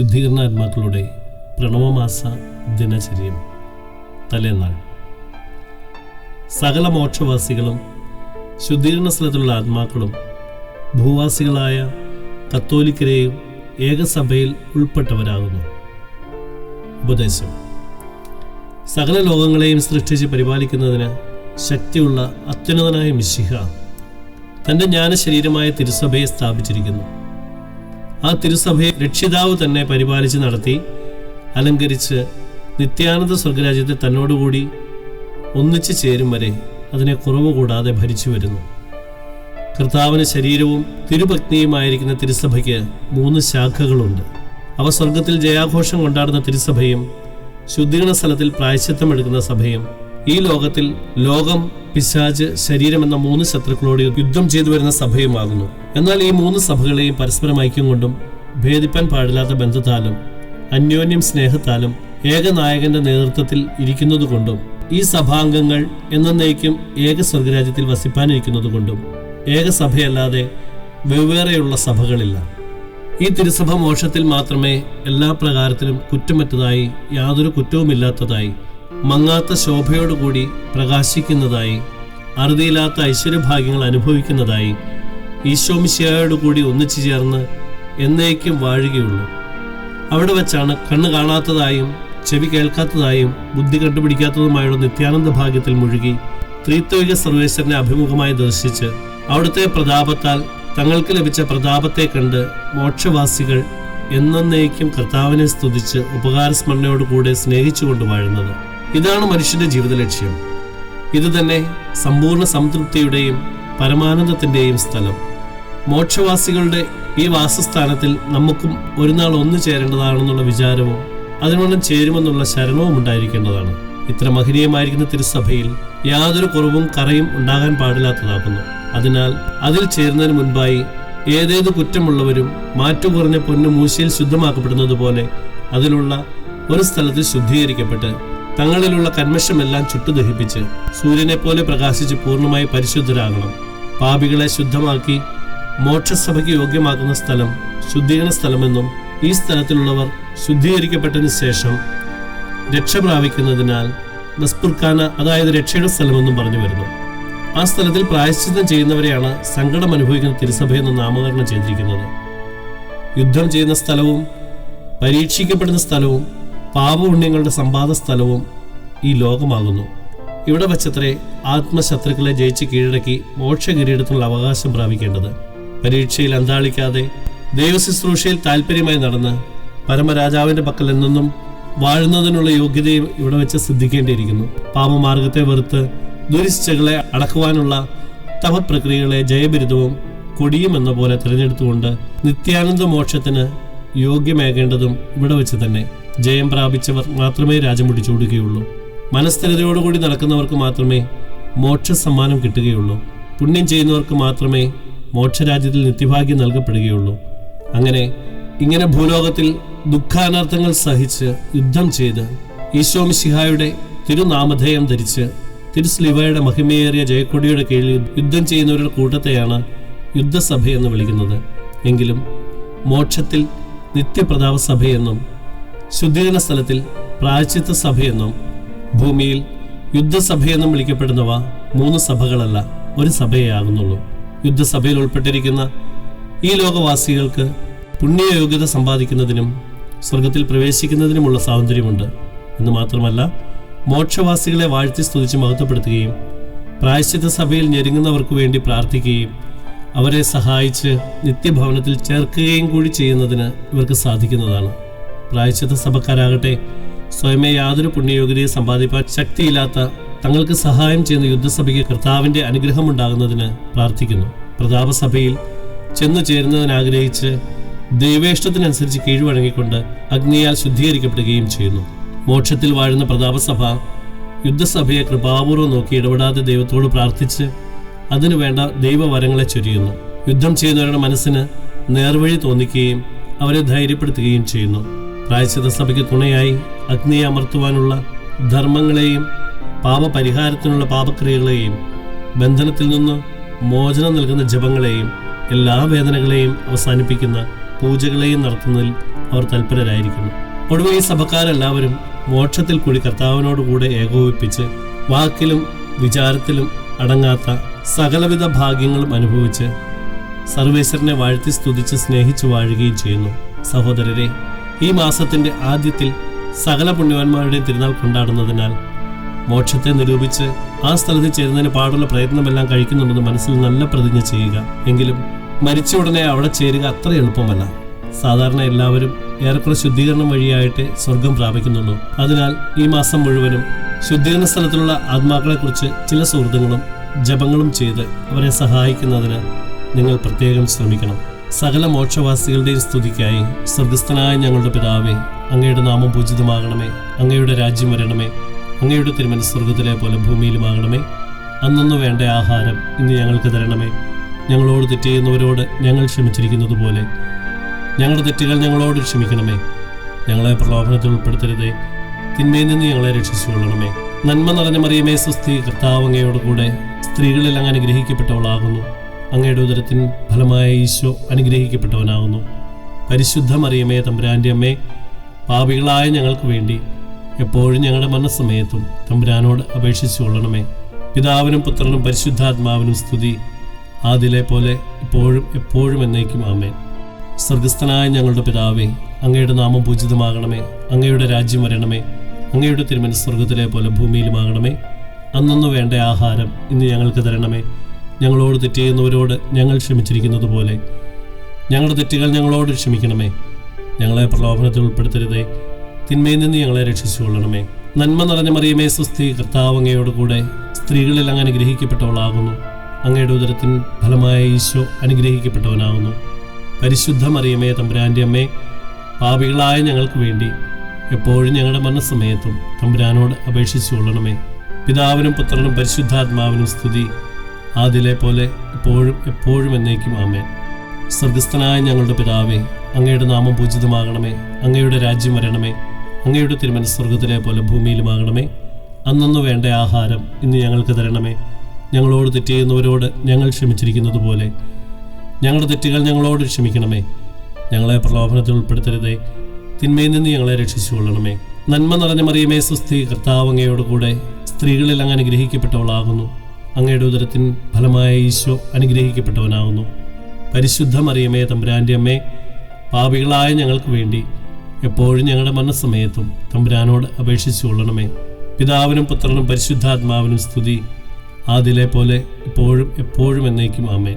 ശുദ്ധീകരണാത്മാക്കളുടെ പ്രണവമാസ ദിനചര്യം തലേന്നാൾ. സകല മോക്ഷവാസികളും ശുദ്ധീകരണ സ്ഥലത്തുള്ള ആത്മാക്കളും ഭൂവാസികളായ കത്തോലിക്കരെയും ഏകസഭയിൽ ഉൾപ്പെട്ടവരാകുന്നു. ഉപദേശം. സകല ലോകങ്ങളെയും സൃഷ്ടിച്ച് പരിപാലിക്കുന്നതിന് ശക്തിയുള്ള അത്യുന്നതനായ മിശിഹ തന്റെ ജ്ഞാനശരീരമായ തിരുസഭയെ സ്ഥാപിച്ചിരിക്കുന്നു. ആ തിരുസഭയെ രക്ഷിതാവ് തന്നെ പരിപാലിച്ച് നടത്തി അലങ്കരിച്ച് നിത്യാനന്ദ സ്വർഗരാജ്യത്തെ തന്നോടുകൂടി ഒന്നിച്ചു ചേരും വരെ അതിനെ കുറവ് കൂടാതെ ഭരിച്ചു വരുന്നു. കർത്താവിന് ശരീരവും തിരുഭക്തിയുമായിരിക്കുന്ന തിരുസഭയ്ക്ക് മൂന്ന് ശാഖകളുണ്ട്. അവ സ്വർഗത്തിൽ ജയാഘോഷം കൊണ്ടാടുന്ന തിരുസഭയും ശുദ്ധീകരണ സ്ഥലത്തിൽ പ്രായശ്ചിത്തം എടുക്കുന്ന സഭയും ഈ ലോകത്തിൽ ലോകം പിശാജ് ശരീരം എന്ന മൂന്ന് ശത്രുക്കളോട് യുദ്ധം ചെയ്തു വരുന്ന സഭയുമാകുന്നു. എന്നാൽ ഈ മൂന്ന് സഭകളെയും പരസ്പരം ഐക്യം കൊണ്ടും ഭേദിപ്പാൻ പാടില്ലാത്ത ബന്ധത്താലും അന്യോന്യം സ്നേഹത്താലും ഏകനായകന്റെ നേതൃത്വത്തിൽ ഇരിക്കുന്നതുകൊണ്ടും ഈ സഭാംഗങ്ങൾ എന്നേക്കും ഏക സ്വർഗരാജ്യത്തിൽ വസിപ്പാനിരിക്കുന്നതുകൊണ്ടും ഏകസഭയല്ലാതെ വെവ്വേറെയുള്ള സഭകളില്ല. ഈ തിരുസഭ മോക്ഷത്തിൽ മാത്രമേ എല്ലാ പ്രകാരത്തിലും കുറ്റമറ്റതായി യാതൊരു കുറ്റവുമില്ലാത്തതായി മങ്ങാത്ത ശോഭയോടുകൂടി പ്രകാശിക്കുന്നതായി അറുതിയില്ലാത്ത ഐശ്വര്യഭാഗ്യങ്ങൾ അനുഭവിക്കുന്നതായി ഈശോമിശിയായോടുകൂടി ഒന്നിച്ചു ചേർന്ന് എന്നേക്കും വാഴുകയുള്ളൂ. അവിടെ വച്ചാണ് കണ്ണ് കാണാത്തതായും ചെവി കേൾക്കാത്തതായും ബുദ്ധി കണ്ടുപിടിക്കാത്തതുമായുള്ള നിത്യാനന്ദ ഭാഗ്യത്തിൽ മുഴുകി ത്രിത്വിക സർവേശ്വരനെ അഭിമുഖമായി ദർശിച്ച് അവിടുത്തെ പ്രതാപത്താൽ തങ്ങൾക്ക് ലഭിച്ച പ്രതാപത്തെ കണ്ട് മോക്ഷവാസികൾ എന്നേക്കും കർത്താവിനെ സ്തുതിച്ച് ഉപകാരസ്മരണയോടുകൂടെ സ്നേഹിച്ചുകൊണ്ട് വാഴുന്നത്. ഇതാണ് മനുഷ്യന്റെ ജീവിത ലക്ഷ്യം. ഇത് തന്നെ സമ്പൂർണ സംതൃപ്തിയുടെയും പരമാനന്ദത്തിന്റെയും സ്ഥലം. മോക്ഷവാസികളുടെ ഈ വാസസ്ഥാനത്തിൽ നമുക്കും ഒരു നാൾ ഒന്നു ചേരേണ്ടതാണെന്നുള്ള വിചാരവും അതിനോളം ചേരുമെന്നുള്ള ശരണവും ഉണ്ടായിരിക്കേണ്ടതാണ്. ഇത്ര മഹനീയമായിരിക്കുന്ന തിരുസഭയിൽ യാതൊരു കുറവും കറയും ഉണ്ടാകാൻ പാടില്ലാത്തതാകുന്നു. അതിനാൽ അതിൽ ചേരുന്നതിന് മുൻപായി ഏതേത് കുറ്റമുള്ളവരും മാറ്റുകുറഞ്ഞ പൊന്നു മൂശയിൽ ശുദ്ധമാക്കപ്പെടുന്നത് പോലെ അതിലുള്ള ഒരു സ്ഥലത്തിൽ ശുദ്ധീകരിക്കപ്പെട്ട് തങ്ങളിലുള്ള കന്മഷമെല്ലാം ചുട്ടുദഹിപ്പിച്ച് സൂര്യനെ പോലെ പ്രകാശിച്ച് പൂർണമായി പരിശുദ്ധരാകണം. പാപികളെ ശുദ്ധമാക്കി മോക്ഷസഭയ്ക്ക് യോഗ്യമാക്കുന്ന സ്ഥലം ശുദ്ധീകരണ സ്ഥലമെന്നും ഈ സ്ഥലത്തിലുള്ളവർ ശുദ്ധീകരിക്കപ്പെട്ടതിന് ശേഷം രക്ഷ പ്രാപിക്കുന്നതിനാൽ ബസ്പുർഖാന അതായത് രക്ഷയുടെ സ്ഥലമെന്നും പറഞ്ഞു വരുന്നു. ആ സ്ഥലത്തിൽ പ്രായശ്ചിത്തം ചെയ്യുന്നവരെയാണ് സങ്കടം അനുഭവിക്കുന്ന തിരുസഭയെന്ന് നാമകരണം ചെയ്തിരിക്കുന്നത്. യുദ്ധം ചെയ്യുന്ന സ്ഥലവും പരീക്ഷിക്കപ്പെടുന്ന സ്ഥലവും പാപപുണ്യങ്ങളുടെ സമ്പാദ സ്ഥലവും ഈ ലോകമാകുന്നു. ഇവിടെ വച്ചത്രേ ആത്മശത്രുക്കളെ ജയിച്ച് കീഴടക്കി മോക്ഷകിരീടത്തിനുള്ള അവകാശം പ്രാപിക്കേണ്ടത്. പരീക്ഷയിൽ അന്താളിക്കാതെ ദൈവശുശ്രൂഷയിൽ താല്പര്യമായി നടന്ന് പരമരാജാവിന്റെ പക്കൽ എന്നെന്നും വാഴുന്നതിനുള്ള യോഗ്യതയും ഇവിടെ വെച്ച് സിദ്ധിക്കേണ്ടിയിരിക്കുന്നു. പാപമാർഗത്തെ വെറുത്ത് ദുരിശ്ചകളെ അടക്കുവാനുള്ള തപപ്രക്രിയകളെ ജയബിരുദവും കൊടിയും എന്ന പോലെ തിരഞ്ഞെടുത്തുകൊണ്ട് നിത്യാനന്ദ മോക്ഷത്തിന് യോഗ്യമേകേണ്ടതും ഇവിടെ വെച്ച് തന്നെ. ജയം പ്രാപിച്ചവർ മാത്രമേ രാജമുടി ചൂടുകയുള്ളൂ മനസ്ഥിരതയോടുകൂടി നടക്കുന്നവർക്ക് മാത്രമേ മോക്ഷ സമ്മാനം കിട്ടുകയുള്ളൂ. പുണ്യം ചെയ്യുന്നവർക്ക് മാത്രമേ മോക്ഷരാജ്യത്തിൽ നിത്യഭാഗ്യം നൽകപ്പെടുകയുള്ളൂ. അങ്ങനെ ഇങ്ങനെ ഭൂലോകത്തിൽ ദുഃഖാനർത്ഥങ്ങൾ സഹിച്ച് യുദ്ധം ചെയ്ത് ഈശോമിശിഹായുടെ തിരുനാമധേയം ധരിച്ച് തിരുസ്ലിവയുടെ മഹിമയേറിയ ജയക്കൊടിയുടെ കീഴിൽ യുദ്ധം ചെയ്യുന്നവരുടെ കൂട്ടത്തെയാണ് യുദ്ധസഭയെന്ന് വിളിക്കുന്നത്. എങ്കിലും മോക്ഷത്തിൽ നിത്യപ്രതാപ സഭയെന്നും ശുദ്ധീകരണ സ്ഥലത്തിൽ പ്രായച്ചിത്ത സഭയെന്നും ഭൂമിയിൽ യുദ്ധസഭയെന്നും വിളിക്കപ്പെടുന്നവ മൂന്ന് സഭകളല്ല ഒരു സഭയേ ആകുന്നുള്ളൂ. യുദ്ധസഭയിൽ ഉൾപ്പെട്ടിരിക്കുന്ന ഈ ലോകവാസികൾക്ക് പുണ്യയോഗ്യത സമ്പാദിക്കുന്നതിനും സ്വർഗത്തിൽ പ്രവേശിക്കുന്നതിനുമുള്ള സ്വാതന്ത്ര്യമുണ്ട്. എന്ന് മാത്രമല്ല മോക്ഷവാസികളെ വാഴ്ത്തി സ്തുതിച്ച് മഹത്വപ്പെടുത്തുകയും പ്രായശ്ചിത്ത സഭയിൽ ഞെരുങ്ങുന്നവർക്ക് വേണ്ടി പ്രാർത്ഥിക്കുകയും അവരെ സഹായിച്ച് നിത്യഭവനത്തിൽ ചേർക്കുകയും കൂടി ചെയ്യുന്നതിന് ഇവർക്ക് സാധിക്കുന്നതാണ്. പ്രായശ്ചിത്ത സഭക്കാരാകട്ടെ സ്വയമേ യാതൊരു പുണ്യയോഗ്യതയെ സമ്പാദിപ്പാൻ ശക്തിയില്ലാത്ത തങ്ങൾക്ക് സഹായം ചെയ്യുന്ന യുദ്ധസഭയ്ക്ക് കർത്താവിന്റെ അനുഗ്രഹമുണ്ടാകുന്നതിന് പ്രാർത്ഥിക്കുന്നു. പ്രതാപസഭയിൽ ചെന്നു ചേരുന്നതിനാഗ്രഹിച്ച് ദൈവേഷ്ടത്തിനനുസരിച്ച് കീഴ്വഴങ്ങിക്കൊണ്ട് അഗ്നിയാൽ ശുദ്ധീകരിക്കപ്പെടുകയും ചെയ്യുന്നു. മോക്ഷത്തിൽ വാഴുന്ന പ്രതാപസഭ യുദ്ധസഭയെ കൃപാപൂർവം നോക്കി ഇടപെടാതെ ദൈവത്തോട് പ്രാർത്ഥിച്ച് അതിനു വേണ്ട ദൈവവരങ്ങളെ ചൊരിയുന്നു. യുദ്ധം ചെയ്യുന്നവരുടെ മനസ്സിന് നേർവഴി തോന്നിക്കുകയും അവരെ ധൈര്യപ്പെടുത്തുകയും ചെയ്യുന്നു. പ്രായശ്ചിത സഭയ്ക്ക് തുണയായി അഗ്നിയെ അമർത്തുവാനുള്ള ധർമ്മങ്ങളെയും പാപപരിഹാരത്തിനുള്ള പാപക്രിയകളെയും ബന്ധനത്തിൽ നിന്ന് മോചനം നൽകുന്ന ജപങ്ങളെയും എല്ലാ വേദനകളെയും അവസാനിപ്പിക്കുന്ന പൂജകളെയും നടത്തുന്നതിൽ അവർ തൽപരരായിരിക്കുന്നു. ഒടുവിൽ ഈ സഭക്കാരെല്ലാവരും മോക്ഷത്തിൽ കൂടി കർത്താവിനോടുകൂടെ ഏകോപിപ്പിച്ച് വാക്കിലും വിചാരത്തിലും അടങ്ങാത്ത സകലവിധ ഭാഗ്യങ്ങളും അനുഭവിച്ച് സർവേശ്വരനെ വാഴ്ത്തി സ്തുതിച്ച് സ്നേഹിച്ചു വാഴുകയും ചെയ്യുന്നു. സഹോദരരെ ഈ മാസത്തിന്റെ ആദ്യത്തിൽ സകല പുണ്യവാന്മാരുടെയും തിരുനാൾ കൊണ്ടാടുന്നതിനാൽ മോക്ഷത്തെ നിരൂപിച്ച് ആ സ്ഥലത്ത് ചേരുന്നതിന് പാടുള്ള പ്രയത്നമെല്ലാം കഴിക്കുന്നുണ്ടെന്ന് മനസ്സിൽ നല്ല പ്രതിജ്ഞ ചെയ്യുക. എങ്കിലും മരിച്ച ഉടനെ അവിടെ ചേരുക അത്ര എളുപ്പമല്ല. സാധാരണ എല്ലാവരും ഏറെക്കുറെ ശുദ്ധീകരണം വഴിയായിട്ട് സ്വർഗം പ്രാപിക്കുന്നുള്ളൂ. അതിനാൽ ഈ മാസം മുഴുവനും ശുദ്ധീകരണ സ്ഥലത്തിലുള്ള ആത്മാക്കളെക്കുറിച്ച് ചില സുഹൃത്തുക്കളും ജപങ്ങളും ചെയ്ത് അവരെ സഹായിക്കുന്നതിന് നിങ്ങൾ പ്രത്യേകം ശ്രമിക്കണം. സകല മോക്ഷവാസികളുടെയും സ്തുതിക്കായി സ്വർഗസ്ഥനായ ഞങ്ങളുടെ പിതാവേ അങ്ങയുടെ നാമം പൂജിതമാകണമേ. അങ്ങയുടെ രാജ്യം വരണമേ. അങ്ങയുടെ തിരുമന സ്വർഗത്തിലെ പോലെ ഭൂമിയിലുമാകണമേ. അന്നൊന്നു വേണ്ട ആഹാരം ഇന്ന് ഞങ്ങൾക്ക് തരണമേ. ഞങ്ങളോട് തെറ്റ് ചെയ്യുന്നവരോട് ഞങ്ങൾ ക്ഷമിച്ചിരിക്കുന്നത് പോലെ ഞങ്ങളുടെ തെറ്റുകൾ ഞങ്ങളോട് ക്ഷമിക്കണമേ. ഞങ്ങളെ പ്രലോഭനത്തിൽ ഉൾപ്പെടുത്തരുതേ. തിന്മയിൽ നിന്ന് ഞങ്ങളെ രക്ഷിച്ചുകൊള്ളണമേ. നന്മ നിറഞ്ഞ മറിയമേ സുസ്ഥി കർത്താവ് അങ്ങയോട് കൂടെ സ്ത്രീകളിൽ അങ്ങ് അനുഗ്രഹിക്കപ്പെട്ടവളാകുന്നു. അങ്ങയുടെ ഉദരത്തിൻ ഫലമായ ഈശോ അനുഗ്രഹിക്കപ്പെട്ടവനാകുന്നു. പരിശുദ്ധ മറിയമേ തമ്പുരാന്റെ അമ്മേ പാപികളായ ഞങ്ങൾക്ക് വേണ്ടി എപ്പോഴും ഞങ്ങളുടെ മനസ്സമയത്തും തമ്പുരാനോട് അപേക്ഷിച്ചു കൊള്ളണമേ. പിതാവിനും പുത്രനും പരിശുദ്ധാത്മാവിനും സ്തുതി. ആദിലെ പോലെ ഇപ്പോഴും എപ്പോഴും എന്നേക്കും ആമേൻ. സ്വർഗസ്ഥനായ ഞങ്ങളുടെ പിതാവേ അങ്ങയുടെ നാമം പൂജിതമാകണമേ. അങ്ങയുടെ രാജ്യം വരണമേ. അങ്ങയുടെ തിരുമന സ്വർഗത്തിലെ പോലെ ഭൂമിയിലുമാകണമേ. അന്നൊന്നു വേണ്ട ആഹാരം ഇന്ന് ഞങ്ങൾക്ക് തരണമേ. ഞങ്ങളോട് തെറ്റ് ചെയ്യുന്നവരോട് ഞങ്ങൾ ക്ഷമിച്ചിരിക്കുന്നത് പോലെ ഞങ്ങളുടെ തെറ്റുകൾ ഞങ്ങളോട് ക്ഷമിക്കണമേ. ഞങ്ങളെ പ്രലോഭനത്തിൽ ഉൾപ്പെടുത്തരുതേ. തിന്മയിൽ നിന്ന് ഞങ്ങളെ രക്ഷിച്ചുകൊള്ളണമേ. നന്മ നിറഞ്ഞ മറിയമേ സുസ്ഥി കർത്താവ് അങ്ങയോട് കൂടെ സ്ത്രീകളിൽ അങ്ങ് അനുഗ്രഹിക്കപ്പെട്ടവളാകുന്നു. അങ്ങയുടെ ഉദരത്തിൻ ഫലമായ ഈശോ അനുഗ്രഹിക്കപ്പെട്ടവനാകുന്നു. പരിശുദ്ധ മറിയമേ തമ്പുരാന്റെ അമ്മേ പാപികളായ ഞങ്ങൾക്ക് വേണ്ടി എപ്പോഴും ഞങ്ങളുടെ മനസ്സമയത്തും തമ്പുരാനോട് അപേക്ഷിച്ചു കൊള്ളണമേ പിതാവിനും പുത്രനും പരിശുദ്ധാത്മാവിനും സ്തുതി. ആദിലെ പോലെ ഇപ്പോഴും എപ്പോഴും എന്നേക്കും ആമേൻ. സ്വർഗസ്ഥനായ ഞങ്ങളുടെ പിതാവേ അങ്ങയുടെ നാമം പൂജിതമാകണമേ അങ്ങയുടെ രാജ്യം വരണമേ അങ്ങയുടെ തിരുമന സ്വർഗത്തിലെ പോലെ ഭൂമിയിലുമാകണമേ. അന്നന്ന് വേണ്ട ആഹാരം ഇന്ന് ഞങ്ങൾക്ക് തരണമേ. ഞങ്ങളോട് തെറ്റ് ചെയ്യുന്നവരോട് ഞങ്ങൾ ക്ഷമിച്ചിരിക്കുന്നത് പോലെ ഞങ്ങളുടെ തെറ്റുകൾ ഞങ്ങളോട് ക്ഷമിക്കണമേ. ഞങ്ങളെ പ്രലോഭനത്തിൽ ഉൾപ്പെടുത്തരുതേ. തിന്മയിൽ നിന്ന് ഞങ്ങളെ രക്ഷിച്ചുകൊള്ളണമേ. നന്മ നിറഞ്ഞ മറിയമേ സുസ്ഥി കർത്താവ് അങ്ങയോട് കൂടെ സ്ത്രീകളിൽ അങ്ങ് അനുഗ്രഹിക്കപ്പെട്ടവളാകുന്നു. അങ്ങയുടെ ഉദരത്തിൻ ഫലമായ ഈശോ അനുഗ്രഹിക്കപ്പെട്ടവനാകുന്നു. പരിശുദ്ധ മറിയമേ തമ്പുരാന്റെ അമ്മേ പാപികളായ ഞങ്ങൾക്ക് വേണ്ടി എപ്പോഴും ഞങ്ങളുടെ മനസ്സമയത്തും തമ്പുരാനോട് അപേക്ഷിച്ചു കൊള്ളണമേ. പിതാവിനും പുത്രനും പരിശുദ്ധാത്മാവിനും സ്തുതി. ആദിലെ പോലെ ഇപ്പോഴും എപ്പോഴും എന്നേക്കും ആമേൻ.